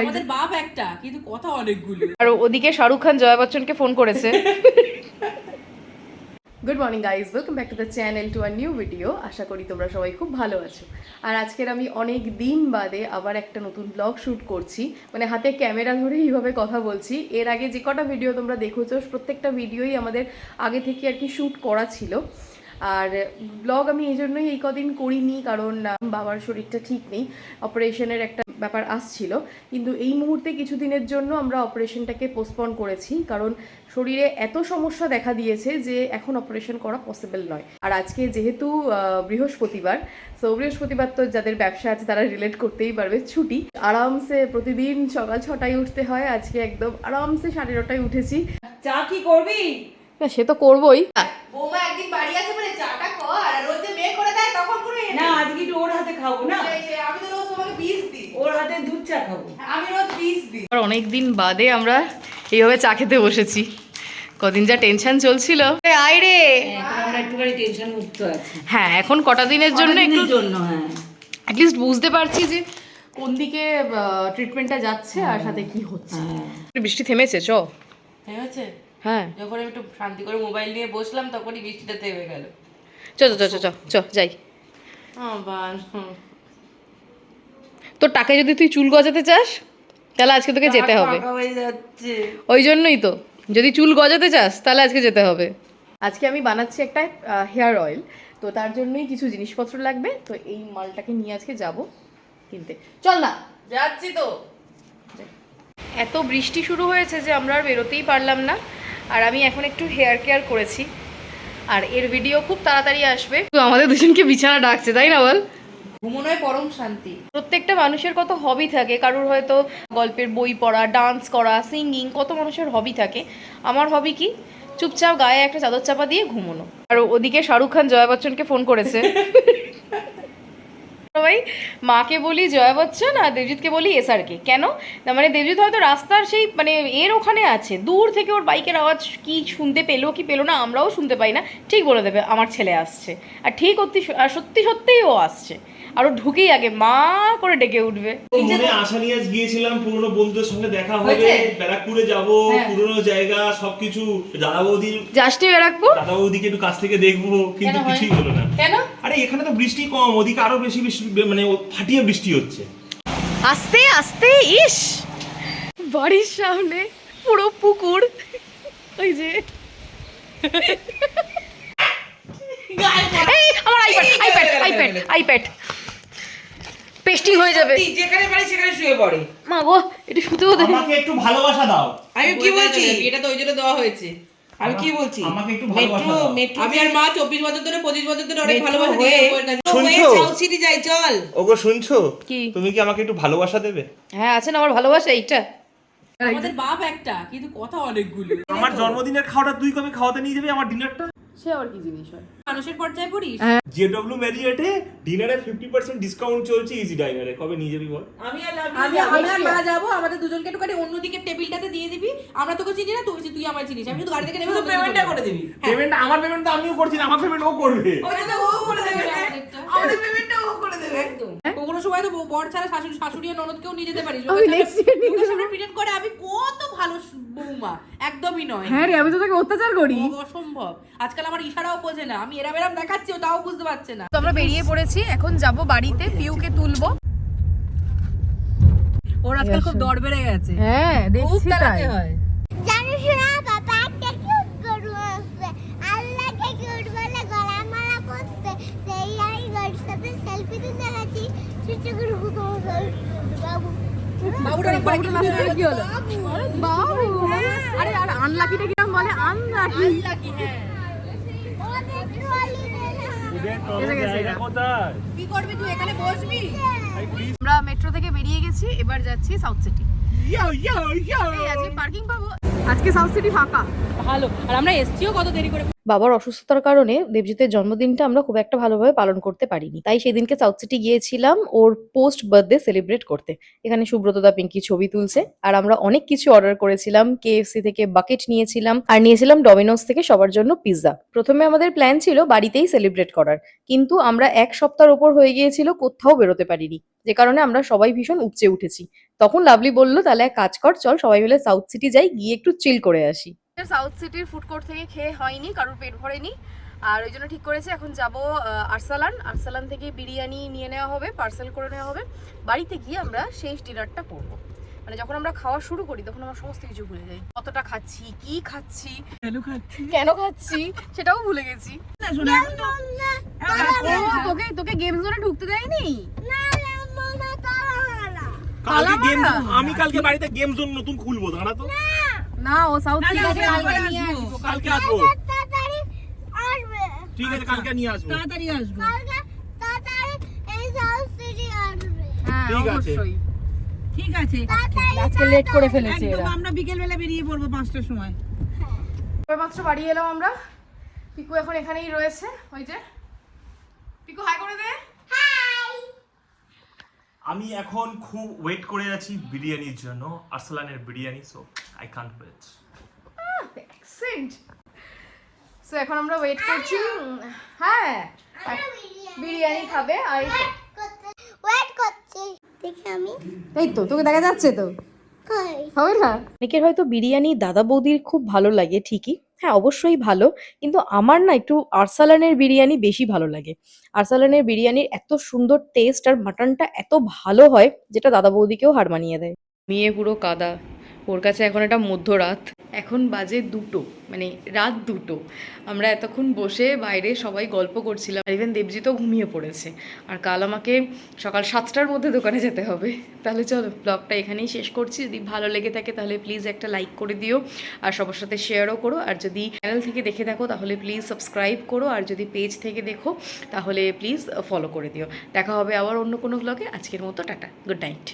আমাদের বাপ একটা কিন্তু কথা অনেকগুলো। আর ওদিকে শাহরুখ খান জয়া বচ্চনকে ফোন করেছে। Good morning guys welcome back to the channel to our new video আশা করি তোমরা সবাই খুব ভালো আছো। আর আজকের আমি অনেক দিন বাদে আবার একটা নতুন ব্লগ শ্যুট করছি। মানে হাতে ক্যামেরা ধরে এইভাবে কথা বলছি। এর আগে যে কটা ভিডিও তোমরা দেখেছ প্রত্যেকটা ভিডিওই আমাদের আগে থেকে আর কি শ্যুট করা ছিল। আর ব্লগ আমি এই জন্যই এই কদিন করিনি কারণ বাবার শরীরটা ঠিক নেই। অপারেশনের একটা ব্যাপার আসছিল। কিন্তু এই মুহূর্তে কিছুদিনের জন্য আমরা অপারেশনটাকে পোস্টপন করেছি কারণ শরীরে এত সমস্যা দেখা দিয়েছে যে এখন অপারেশন করা পসিবল নয়। আর আজকে যেহেতু বৃহস্পতিবার তো বৃহস্পতিবার তো যাদের ব্যবসা আছে তারা রিলেট করতেই পারবে ছুটি। আরামসে প্রতিদিন সকাল ছটায় উঠতে হয় আজকে একদম আরামসে সাড়ে নটায় উঠেছি। চা কি করবি? না সে তো করবোই। বৌমা একদিন বাড়ি আছে বলে চাটা কর আর রোজ মেয়ে করে দেয় তখন করে না আজকে একটু ওর হাতে খাব না আমি তো রোজ তোমাকে বিষ দিই ওর হাতে দুধ চা খাব। আমি রোজ বিষ দিই। আর অনেক দিন বাদে আমরা এইভাবে চা খেতে বসেছি। কদিন যা টেনশন চলছিল। আয় রে। আমরা একটুখানি টেনশন মুক্ত আছি। হ্যাঁ এখন কটা দিনের জন্য একটু জন্য হ্যাঁ। অ্যাটলিস্ট বুঝতে পারছি যে কোন দিকে ট্রিটমেন্টটা যাচ্ছে আর সাথে কি হচ্ছে। বৃষ্টি থেমেছে চ। ঠিক আছে হ্যাঁ। যখন আমি একটু শান্তি করে মোবাইল নিয়ে বসলাম তখনই বৃষ্টিটা থেমে গেল। চ চ চ চ চ চ যাই। আবার তোর টাকায় যদি তুই চুল গজাতে চাস তাহলে আজকে তোকে যেতে হবে। ওই জন্যই তো। যদি চুল গজাতে চাস তাহলে আজকে যেতে হবে। আজকে আমি বানাচ্ছি একটা হেয়ার অয়েল। তো তার জন্যই কিছু জিনিসপত্র লাগবে। তো এই মালটাকে নিয়ে আজকে যাব কিনতে। চল না। যাচ্ছি তো। এত বৃষ্টি শুরু হয়েছে যে আমরা আর বেরোতেই পারলাম না। আর আমি এখন একটু হেয়ার কেয়ার করেছি। আর এর ভিডিও খুব তাড়াতাড়ি আসবে। তো আমাদের দুজনকে বিছানা ডাকছে তাই না বল? ঘুমনোয় পরম শান্তি। প্রত্যেকটা মানুষের কত হবি থাকে কারোর হয়তো গল্পের বই পড়া ডান্স করা সিঙ্গিং কত মানুষের হবি থাকে। আমার হবি কি? চুপচাপ গায়ে একটা চাদর চাপা দিয়ে ঘুমোনো। আর ওদিকে শাহরুখ খান জয়া বচ্চনকে ফোন করেছে। সবাই মাকে বলি জয়া বচ্চন আর দেবজিৎকে বলি এসআরকে কেন? না মানে দেবজিৎ হয়তো রাস্তার সেই মানে এর ওখানে আছে। দূর থেকে ওর বাইকের আওয়াজ কি শুনতে পেল কি পেল না আমরাও শুনতে পাই না। ঠিক বলে দেবে আমার ছেলে আসছে। আর ঠিক অতি আর সত্যি সত্যিই ও আসছে। আর ও ঢুকেই আগে মা করে ডেকে উঠবে। মনে আশা নিয়ে আজ গিয়েছিলাম পুরনো বন্ধুদের সঙ্গে দেখা হবে? ব্যারাকপুরে যাব হ্যাঁ। পুরনো জায়গা সবকিছু। দাদা বৌদির যাসনি ব্যারাকপুর? দাদা বৌদিকে একটু কাছ থেকে দেখব কিন্তু কিছুই হলো না। কেন? আরে এখানে তো বৃষ্টি কম ওদিকে আরও বেশি বৃষ্টি মানে ফাটিয়ে বৃষ্টি হচ্ছে। আস্তে আস্তে ইস! বাড়ির সামনে পুরো পুকুর। ওই যে। এই আমার iPad iPad iPad iPad pasting হয়ে যাবে। যেখানে পারি সেখানে শুয়ে পড়ে। মা গো এটা শুতেও আমাকে একটু ভালোবাসা দাও। আমি কি বলছি? এটা তো ওই জন্য দেওয়া হয়েছে। আমি কি বলছি? আমাকে একটু ভালোবাসা দাও। আমি আর মা চব্বিশ বছর ধরে পঁচিশ বছর ধরে অনেক ভালোবাসা দিয়ে বউয়ের কাছে শুনছো? সাউথ সিটি যাই চল। ওগো শুনছো? কি? তুমি কি আমাকে একটু ভালোবাসা দেবে? হ্যাঁ আছে না আমার ভালোবাসা এইটা। আমাদের বাপ একটা কিন্তু কথা অনেকগুলো। আমার জন্মদিনের খাওয়াটা তুই কবে খাওয়াতে নিয়ে যাবি? আমার ডিনারটা সে আর কি জিনিস হয়? মানুষের পর্যায়ে পড়িস? জেডব্লিউ ম্যারিয়েটে ডিনারে ফিফটি পার্সেন্ট ডিসকাউন্ট চলছে ইজি ডাইনারে কবে নিয়ে যাবি বল? আমি আর আমি আমি আর মা যাব আমাদের দুজনকে একটুখানি অন্যদিকে টেবিলটাতে দিয়ে দিবি। আমরা তোকে চিনি না তুই তুই আমার চিনিস। আমি শুধু গাড়ি থেকে নেমে পেমেন্টটা করে দিবি। পেমেন্ট আমার পেমেন্ট তো আমিও করছি না আমার পেমেন্ট ও করবে। আমাদের পেমেন্টটা ও করে দেবে। একদম। সময় তো বর ছাড়া শাশুড়ি শাশুড়ি আর ননদকেও নিয়ে যেতে পারিস লোকের সামনে প্রেজেন্ট করে আমি কত ভালো বৌমা একদমই নয়। হ্যাঁ রে আমি তো তোকে অত্যাচার করি। অসম্ভব। আজকাল আমার ইশারাও বোঝে না। আমি এরাম এরাম দেখাচ্ছি ও তাও বুঝতে পারছে না। তো আমরা বেরিয়ে পড়েছি এখন যাব বাড়িতে পিউকে তুলবো। ওর আজকাল খুব দর বেড়ে গেছে। হ্যাঁ খুব দেখছি তাই। হয়। জানিস না বাবা একটা কিউট গরু আছে। আল্লাহকে কিউট বলে গলা মারা করছে। সেই আমি গরুর সাথে সেলফি তুলতে কি হলো? বাবু আরে আর আনলাকিটা কিরম বলে? আনলাকি হ্যাঁ। আমরা মেট্রো থেকে বেরিয়ে গেছি এবার যাচ্ছি সাউথ সিটি আজকে পার্কিং পাবো। আজকে সাউথ সিটি ফাঁকা। ভালো। আর আমরা এসছিও কত দেরি করে। বাবার অসুস্থতার কারণে দেবজিতের জন্মদিনটা আমরা খুব একটা ভালোভাবে পালন করতে পারিনি। তাই সেদিনকে সাউথ সিটি গিয়েছিলাম ওর পোস্ট বার্থডে সেলিব্রেট করতে। এখানে সুব্রতদা পিঙ্কি ছবি তুলছে। আর আমরা অনেক কিছু অর্ডার করেছিলাম। কেএফসি থেকে বাকেট নিয়েছিলাম। আর নিয়েছিলাম ডমিনোস থেকে সবার জন্য পিৎজা। প্রথমে আমাদের প্ল্যান ছিল বাড়িতেই সেলিব্রেট করার। কিন্তু আমরা এক সপ্তাহের ওপর হয়ে গিয়েছিল কোথাও বেরোতে পারিনি। যে কারণে আমরা সবাই ভীষণ উপচে উঠেছি তখন লাভলি বলল তাহলে এক কাজ কর চল সবাই মিলে সাউথ সিটি যাই গিয়ে একটু চিল করে আসি সাউথ সিটির ফুড কোর্ট থেকে খেয়ে হয়নি কারোর পেট ভরেনি আর ওই জন্য ঠিক করেছে এখন যাব আরসালান আরসালান থেকে বিরিয়ানি নিয়ে নেওয়া হবে পার্সেল করে নেওয়া হবে বাড়িতে গিয়ে আমরা শেষ ডিনারটা করব মানে যখন আমরা খাওয়া শুরু করি তখন আমরা সমস্ত কিছু ভুলে যাই কতটা খাচ্ছি কি খাচ্ছি কেন খাচ্ছি কেন খাচ্ছি সেটাও ভুলে গেছি তোকে তোকে গেম জোনে ঢুকতে দেয়নি না কালকে গেম? আমি কালকে বাড়িতে গেম জোন নতুন খুলবো দাঁড়া তো? না। ও সাউথ থেকে ওকে কালকে নিয়ে আসব। কালকে আসব। তাড়াতাড়ি আসবে। ঠিক আছে কালকে নিয়ে আসব। তাড়াতাড়ি আসব। কালকে তাড়াতাড়ি এই সাউথ সিটি আসবে। হ্যাঁ ঠিক আছে। অবশ্যই। ঠিক আছে। আজকে লেট করে ফেলেছি একদম এরা। আমরা বিকেল বেলা বেরিয়ে পড়ব পাঁচটার সময়। মাত্র বাড়ি এলাম আমরা। পিকু এখন এখানেই রয়েছে ওই যে পিকু হাই করে দে হাই আমি এখন খুব ওয়েট করে আছি বিরিয়ানির জন্য আরসালানের biryani so I can't wait accent so এখন আমরা ওয়েট করছি। হ্যাঁ বিরিয়ানি খাবে আর ওয়েট করছি। দেখি আমি। এই তো তোকে দেখা যাচ্ছে তো। কই? হবে না? অনেকের হয়তো বিরিয়ানি দাদা বৌদির খুব ভালো লাগে ঠিকই। হ্যাঁ অবশ্যই ভালো। কিন্তু আমার না একটু আরসালানের বিরিয়ানি বেশি ভালো লাগে। আরসালানের বিরিয়ানির এত সুন্দর টেস্ট আর মাটনটা এত ভালো হয়, যেটা দাদা বৌদিকেও হার মানিয়ে দেয়। মেয়ে পুরো কাদা। ওর কাছে এখন এটা মধ্যরাত। এখন বাজে দুটো মানে রাত দুটো। আমরা এতক্ষণ বসে বাইরে সবাই গল্প করছিলাম ইভেন দেবজিৎও ঘুমিয়ে পড়েছে। আর কাল আমাকে সকাল সাতটার মধ্যে দোকানে যেতে হবে। তাহলে চলো ব্লগটা এখানেই শেষ করছি। যদি ভালো লেগে থাকে তাহলে প্লিজ একটা লাইক করে দিও। আর সবার সাথে শেয়ারও করো। আর যদি চ্যানেল থেকে দেখে থাকো তাহলে প্লিজ সাবস্ক্রাইব করো। আর যদি পেজ থেকে দেখো তাহলে প্লিজ ফলো করে দিও। দেখা হবে আবার অন্য কোনো ব্লগে আজকের মতো টাটা গুড নাইট